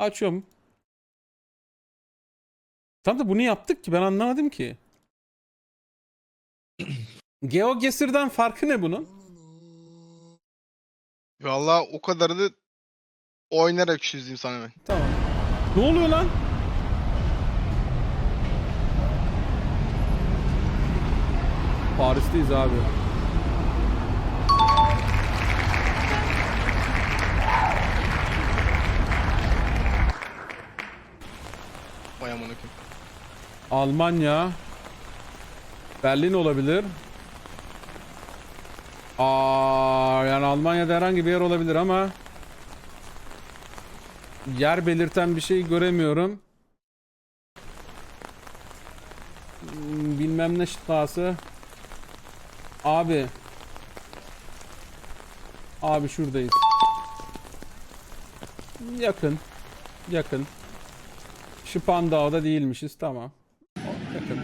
Açıyorum. Tam da bunu yaptık ki ben anlamadım ki. GeoGuessr'dan farkı ne bunun? Valla o kadarını oynayarak çözdüm sana ben. Tamam. Ne oluyor lan? Paris'teyiz abi. Almanya. Berlin olabilir. Aa, yani Almanya'da herhangi bir yer olabilir ama yer belirten bir şey göremiyorum. Hmm, Bilmem ne şıkkası. Abi. Abi şuradayız. Yakın. Yakın. Şıpandağ'da değilmişiz tamam. Yakın.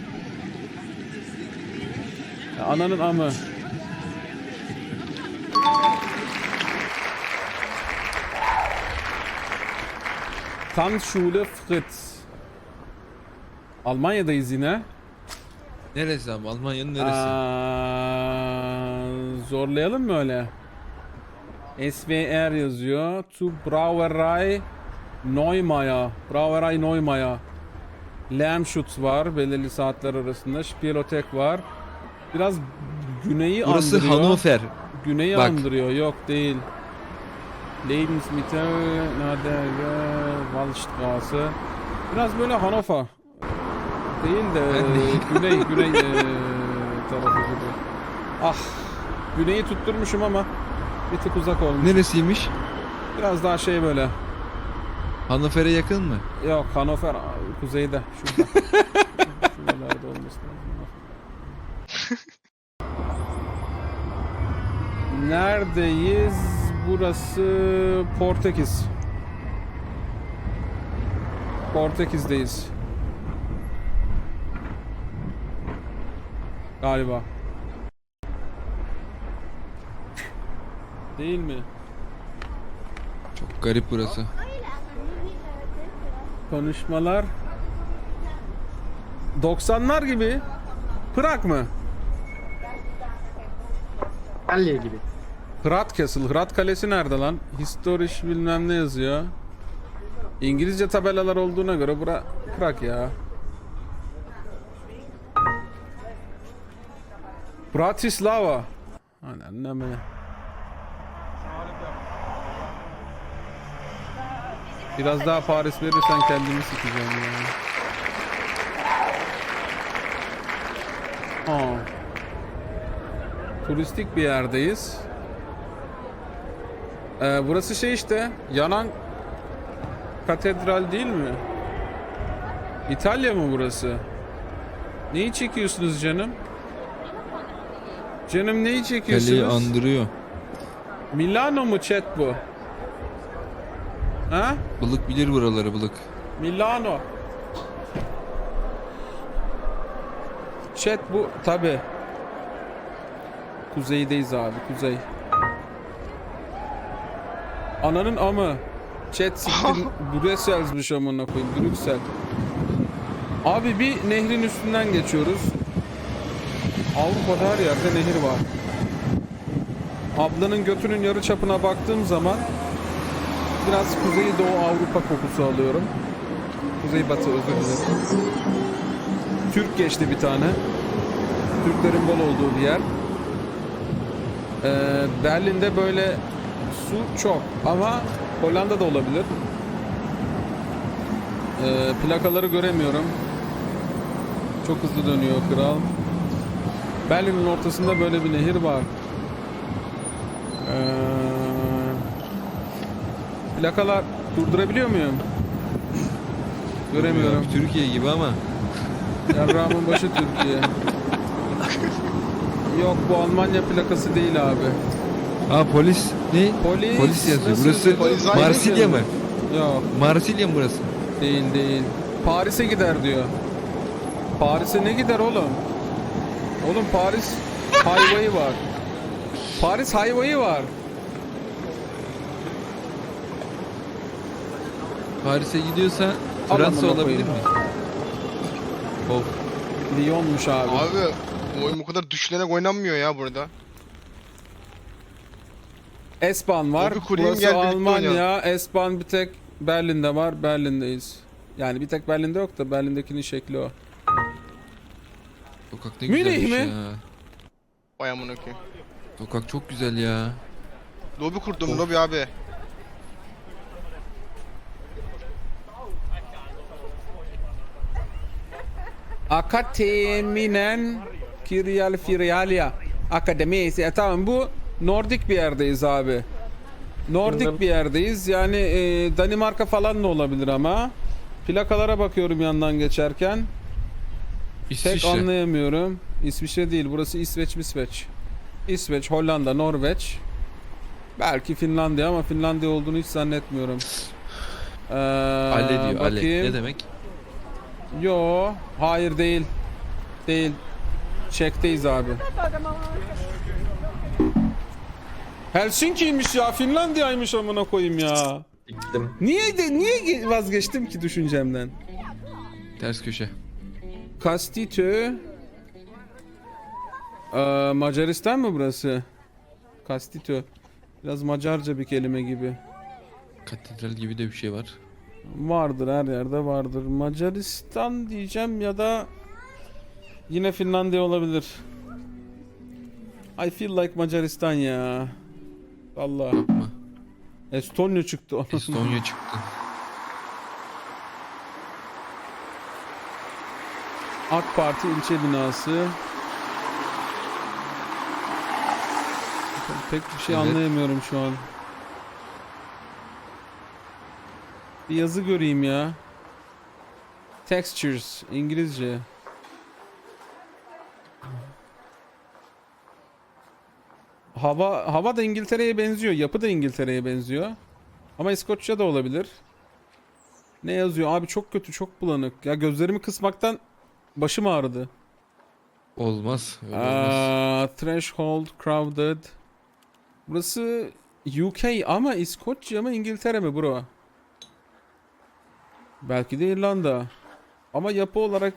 Ya ananın amı. Tanzschule Fritz. Almanya'dayız yine. Neresi abi? Almanya'nın neresi? Aa, zorlayalım mı öyle? SVR yazıyor. To Brauerei Neumeier. Brauerei Neumeier. Lärmschutz var belirli saatler arasında. Spielotek var. Biraz güneyi Burası andırıyor. Hannover. Güneyi Bak. andırıyor. Yok değil. Lebensmittel, Nadege, Waldstraße. Biraz böyle Hannover. Değil de de- güney güney eee, tarafı gibi. Ah. Güneyi tutturmuşum ama bir tık uzak olmuş. Neresiymiş? Biraz daha şey böyle. Hannover'e yakın mı? Yok Hannover kuzeyde. Şurada. Şuralarda olması lazım. Neredeyiz? Burası Portekiz. Portekiz'deyiz. Galiba. Değil mi? Çok garip burası. Konuşmalar 90'lar gibi. Prag mı? Antalya gibi. Hrad Castle. Hrad Kalesi nerede lan? Historiş bilmem ne yazıyor. İngilizce tabelalar olduğuna göre bura Prag ya. Bratislava. Anam ne Biraz daha Paris verirsen kendimi sikeceğim ya. Ha. Turistik bir yerdeyiz. Ee, burası şey işte yanan katedral değil mi? İtalya mı burası? Neyi çekiyorsunuz canım? Canım neyi çekiyorsunuz? Kaleyi andırıyor. Milano mu chat bu? Ha? Balık bilir buraları balık. Milano. Chat bu tabi. Kuzeydeyiz abi kuzey. Ananın amı. Chat siktir Brüssel'smiş amına koyayım Brüksel. Abi bir nehrin üstünden geçiyoruz. Avrupa'da her yerde nehir var. Ablanın götünün yarı çapına baktığım zaman biraz Kuzey Doğu Avrupa kokusu alıyorum. Kuzey Batı özür dilerim. Türk geçti bir tane. Türklerin bol olduğu bir yer. Ee, Berlin'de böyle su çok ama Hollanda'da olabilir. Ee, plakaları göremiyorum. Çok hızlı dönüyor kral. Berlin'in ortasında böyle bir nehir var. Ee, plakalar durdurabiliyor muyum? Göremiyorum. Türkiye gibi ama. Yarrağımın başı Türkiye. Yok bu Almanya plakası değil abi. Aa polis. Ne? Polis. Polis yazıyor. nasıl Burası polis? Marsilya mı? Yok Marsilya mı burası? değil değil. Paris'e gider diyor. Paris'e ne gider oğlum? Oğlum Paris hayvayı var. Paris hayvayı var. Paris'e gidiyorsa Fransa olabilir mi? Of. Lyon'muş abi. Abi bu oyun bu kadar düşünerek oynanmıyor ya burada. Espan var. Lobi kurayım, Burası gel Almanya. Espan bir tek Berlin'de var. Berlin'deyiz. Yani bir tek Berlin'de yok da Berlin'dekinin şekli o. Sokak ne Münih güzelmiş mi? ya. Vay amına koyayım. Sokak çok güzel ya. Lobi kurdum lobi abi. Akateminen Kiryal Firyalia Akademisi. E, tamam bu Nordik bir yerdeyiz abi. Nordik bir yerdeyiz. Yani e, Danimarka falan da olabilir ama. Plakalara bakıyorum yandan geçerken. İsviçre. anlayamıyorum. İsviçre değil. Burası İsveç, İsveç. İsveç, Hollanda, Norveç. Belki Finlandiya ama Finlandiya olduğunu hiç zannetmiyorum. Ee, Ale diyor Ale. Ne demek? Yo, hayır değil. Değil. Çekteyiz abi. Helsinki'ymiş ya, Finlandiya'ymış amına koyayım ya. Gittim. Niye de niye ge- vazgeçtim ki düşüncemden? Ters köşe. Kastitö. Ee, Macaristan mı burası? Kastitö. Biraz Macarca bir kelime gibi. Katedral gibi de bir şey var. Vardır her yerde vardır. Macaristan diyeceğim ya da yine Finlandiya olabilir. I feel like Macaristan ya. Allah. Estonya çıktı. Estonya çıktı. AK Parti ilçe binası. Pek bir şey Evet. anlayamıyorum şu an. Bir yazı göreyim ya. Textures İngilizce. Hava hava da İngiltere'ye benziyor. Yapı da İngiltere'ye benziyor. Ama İskoçya da olabilir. Ne yazıyor? Abi çok kötü, çok bulanık. Ya gözlerimi kısmaktan başım ağrıdı. Olmaz. Öyle olmaz. Aa, threshold crowded. Burası UK ama İskoçya mı İngiltere mi bro? Belki de İrlanda. Ama yapı olarak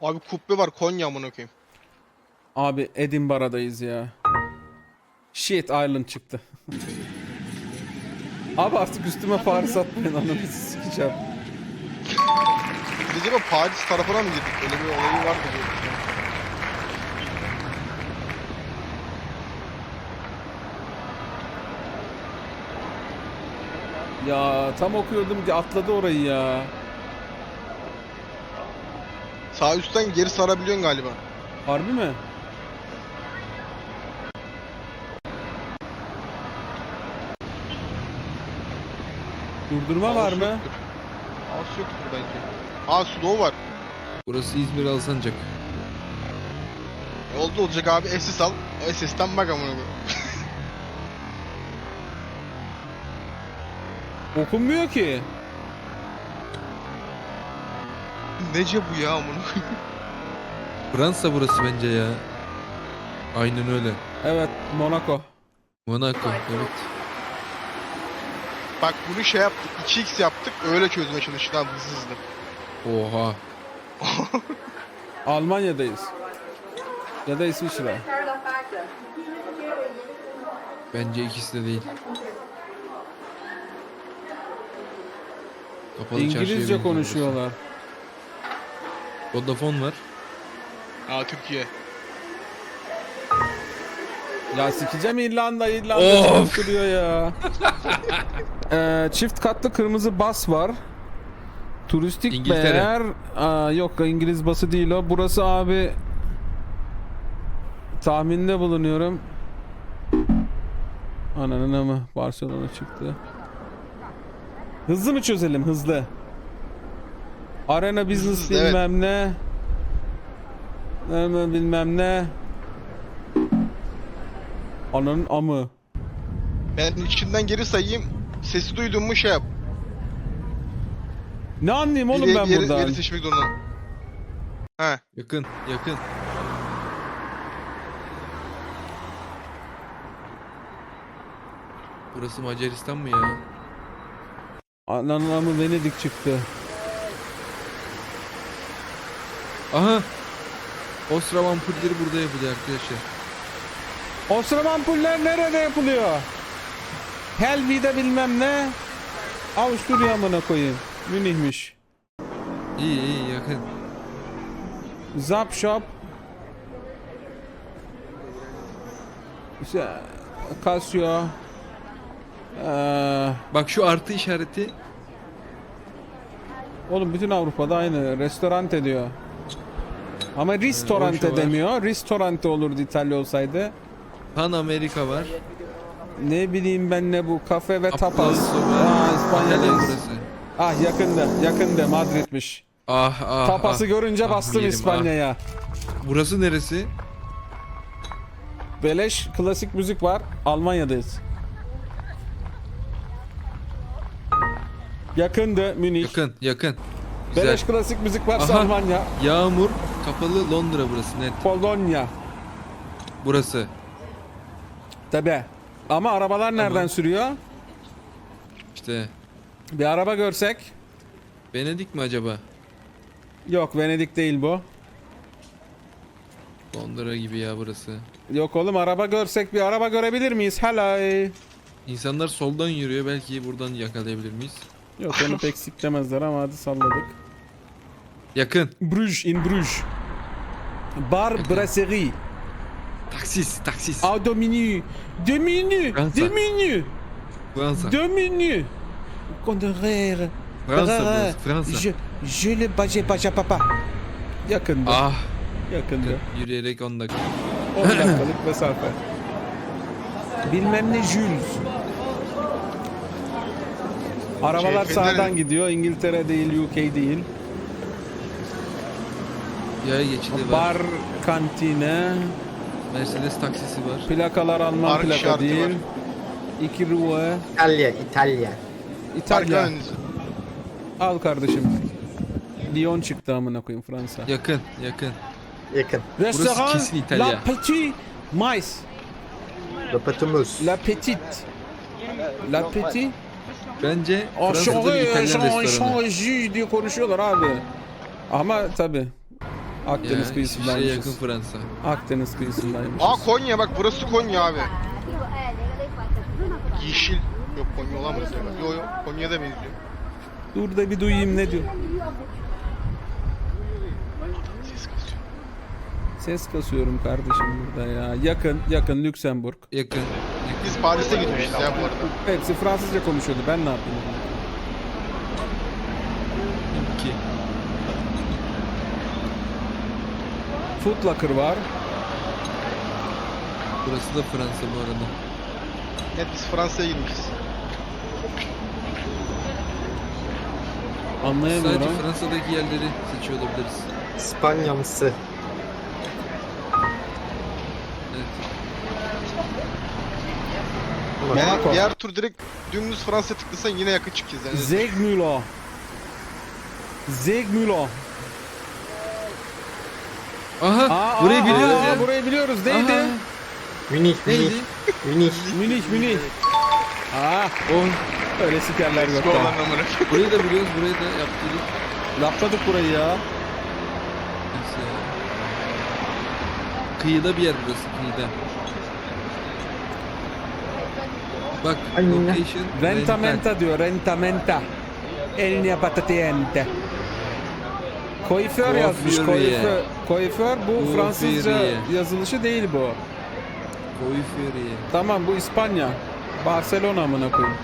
Abi kubbe var Konya amına koyayım. abi Edinburgh'dayız ya. Shit Island çıktı. abi artık üstüme Paris atmayın ananı sikeceğim. Biz acaba Paris tarafına mı girdik? Öyle bir olayı var mı Ya tam okuyordum ki atladı orayı ya. Sağ üstten geri sarabiliyorsun galiba. Harbi mi? Durdurma var mı? yoktur. Ağası yoktur bence. Aa slow var. Burası İzmir Alsancak. E, oldu olacak abi SS al. O SS'ten bak amına koyayım. Okunmuyor ki. Nece bu ya amına koyayım. Fransa burası bence ya. Aynen öyle. Evet, Monaco. Monaco. Evet. Bak bunu şey yaptık. 2x yaptık. Öyle çözmeye çalıştık abi hızlı hızlı. Oha. Almanya'dayız. Ya da İsviçre. Bence ikisi de değil. Kapalı İngilizce benziyor konuşuyorlar. burası. Vodafone var. Aa Türkiye. Ya sikeceğim İrlanda, İrlanda Of! çalıştırıyor ya. Ee, çift katlı kırmızı bas var. Turistik İngiltere. değer. Aa, yok İngiliz bası değil o. Burası abi tahminde bulunuyorum. Ananın ama Barcelona çıktı. Hızlı mı çözelim hızlı? Arena Business Hızlı, evet. bilmem ne. Bilmem bilmem ne. Ananın amı. Ben içinden geri sayayım. Sesi duydun mu şey yap. Ne anlayayım oğlum ben yeri, buradan? Yeri seçmek zorunda. He. Yakın. Yakın. Burası Macaristan mı ya? Anlamı Venedik çıktı. Aha. Ostra vampirleri burada yapılıyor arkadaşlar. Osram ampuller nerede yapılıyor? Helvi'de bilmem ne. Avusturya amına koyayım. Münih'miş. İyi iyi yakın. Zap Shop. İşte Casio. Ee, Bak şu artı işareti oğlum bütün Avrupa'da aynı. Restorante diyor. Ama o ristorante var. demiyor. Ristorante olurdu İtalya olsaydı. Pan Amerika var. Ne bileyim ben ne bu kafe ve tapas. Applauso var. Aa İtalya İspanya'dayız. burası. Ah yakında yakında Madrid'miş. Ah ah Tapası ah. görünce Ah, bastım yerim, İspanya'ya. ah. Burası neresi? Beleş klasik müzik var. Almanya'dayız. Yakındı Münih. Yakın yakın. Güzel. Beleş klasik müzik varsa Aha. Almanya. Yağmur kapalı Londra burası net. Polonya. Burası. Tabi. Ama arabalar nereden sürüyor? İşte Bir araba görsek. Venedik mi acaba? Yok Venedik değil bu. Londra gibi ya burası. Yok oğlum araba görsek bir araba görebilir miyiz? Hello. İnsanlar soldan yürüyor belki buradan yakalayabilir miyiz? Yok onu pek siklemezler ama hadi salladık. Yakın. Bruges in Bruges. Bar Brasserie. Taksis taksis. A dominu. Dominu. Fransa. Dominu. Fransa. Dominu. Contraire. Fransa burası Fransa. Je, je le baje baja papa. Yakında. Ah. Yakında. Yürüyerek 10 dakika. 10 dakikalık mesafe. Bilmem ne Jules. Arabalar CHP'lerin sağdan gidiyor. İngiltere değil, UK değil. Yaya geçidi var. Bar kantine. Mercedes taksisi var. Plakalar Alman Park plaka değil. var. İki rue. İtalya, İtalya. İtalya. Al kardeşim. Lyon çıktı amına koyayım Fransa. Yakın yakın. Yakın. Restoran kesin İtalya. La Petite Mais. La Petite. La Petite. Bence Fransa'da bir Aşağı İtalyan restoranı. aşağı diye konuşuyorlar abi. Ama tabi. Akdeniz Ya, İsviçre'ye kıyısındaymışız. yakın Fransa. Akdeniz kıyısındaymışız. Aa Konya bak burası Konya abi. Yeşil. Yok Konya olamaz. Yok yok Konya'da benziyor. Dur da bir duyayım ne diyor. Ses kasıyor. Ses kasıyorum kardeşim burada ya. Yakın, yakın Lüksemburg. Yakın. Biz Paris'e gitmişiz ya bu arada. Hepsi Fransızca konuşuyordu. Ben ne yapayım? İki. Footlocker var. Burası da Fransa bu arada. Evet biz Fransa'ya gitmişiz. Anlayamıyorum. Sadece Fransa'daki yerleri seçiyor olabiliriz. İspanyamsı. Monaco. diğer tur direkt dümdüz Fransa tıklasan yine yakın çıkacağız yani. Zegmüller. Zegmüller. Aha! Aa, burayı aa, biliyoruz aa, ya. Burayı biliyoruz. Neydi? Aha, Münih? Münih. Münih. Münih, Münih. Aa, O. öyle sikerler Eski yokta. olan amına. Burayı da biliyoruz. Burayı da yaptırdık. Lapladık burayı ya. Neyse ya. Kıyıda bir yer burası. Kıyıda. Bak. Aynen. Location. Rentamenta diyor, rentamenta. Elnia patatiente. Koiför yazmış, koiför. Koiför bu Fransızca Coiffurier. yazılışı değil bu. Koyferiye. Tamam bu İspanya. Barcelona amına koyayım.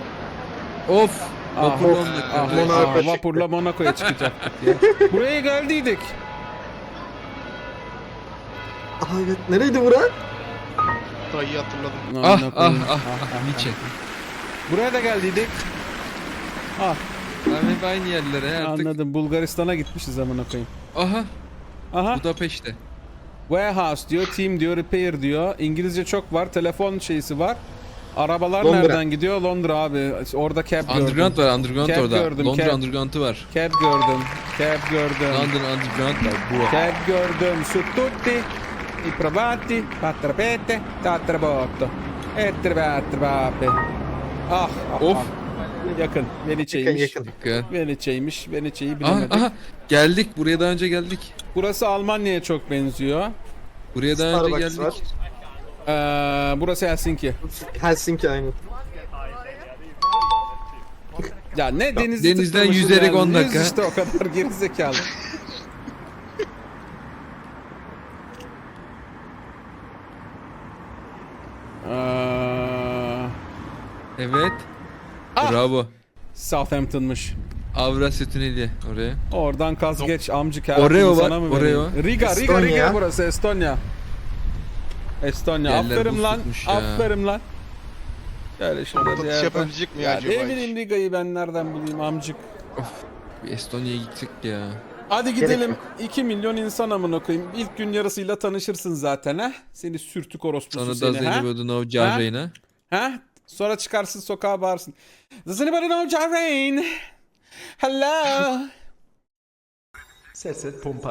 Of. Ah, ah, Monaco ah, çıktı. vapurla Monaco'ya çıkacaktık ya. Buraya geldiydik. Aa evet. Nereydi bura? Dayıyı hatırladım. Ah Amına ah koyayım. ah ah. Nietzsche. Buraya da geldiydik. Ah Abi hep aynı yerlere artık. anladım. Bulgaristan'a gitmişiz amına koyayım. Aha. Aha. Budapeşte. Warehouse diyor, team diyor, repair diyor. İngilizce çok var. Telefon şeysi var. Arabalar Londra. nereden gidiyor? Londra abi. Orada cab gördüm. Underground var, underground Cab orada. gördüm, Londra cab. underground'ı var. Cab gördüm. Cab gördüm. London underground var. Bu. Cab gördüm. Su tutti. I provati. Patrapete. Tatrabotto. Ettere batte babe. Ah, ah, Of. ah. Yakın. Veliçe'ymiş. Yakın, yakın. Dikkat. Veliçe'ymiş. Veliçe'yi Aha, bilemedik. aha geldik buraya daha önce geldik. Burası Almanya'ya çok benziyor. Buraya daha önce Starbucks geldik. var. Ee, burası Helsinki. Helsinki aynı. Ya ne denizde denizden tıklamışız yüzerek yani. 10 Yüz dakika. işte o kadar gerizekalı. Evet. Ah! Bravo. Southampton'mış. Avrasya Tüneli oraya. Oradan kaz geç amcık Oreo hayatını var, sana mı Oreo. vereyim? Riga, Riga, Estonya. Riga burası Estonya. Estonya. Yerler aferin buz lan. tutmuş ya. Aferin lan. Böyle şurada bir Satış yapabilecek mi Ya acaba? ne bileyim Riga'yı ben nereden bulayım amcık. Bir Estonya'ya gittik ya. Hadi gidelim. yok. 2 milyon insan amına koyayım. İlk gün yarısıyla tanışırsın zaten ha. Seni sürtük orospusu Sonra da seni ha. Zeni Bodunov Jarre'ine. Ha? Sonra çıkarsın sokağa bağırsın. Does anybody know Jarain? Hello. Ses et pompa.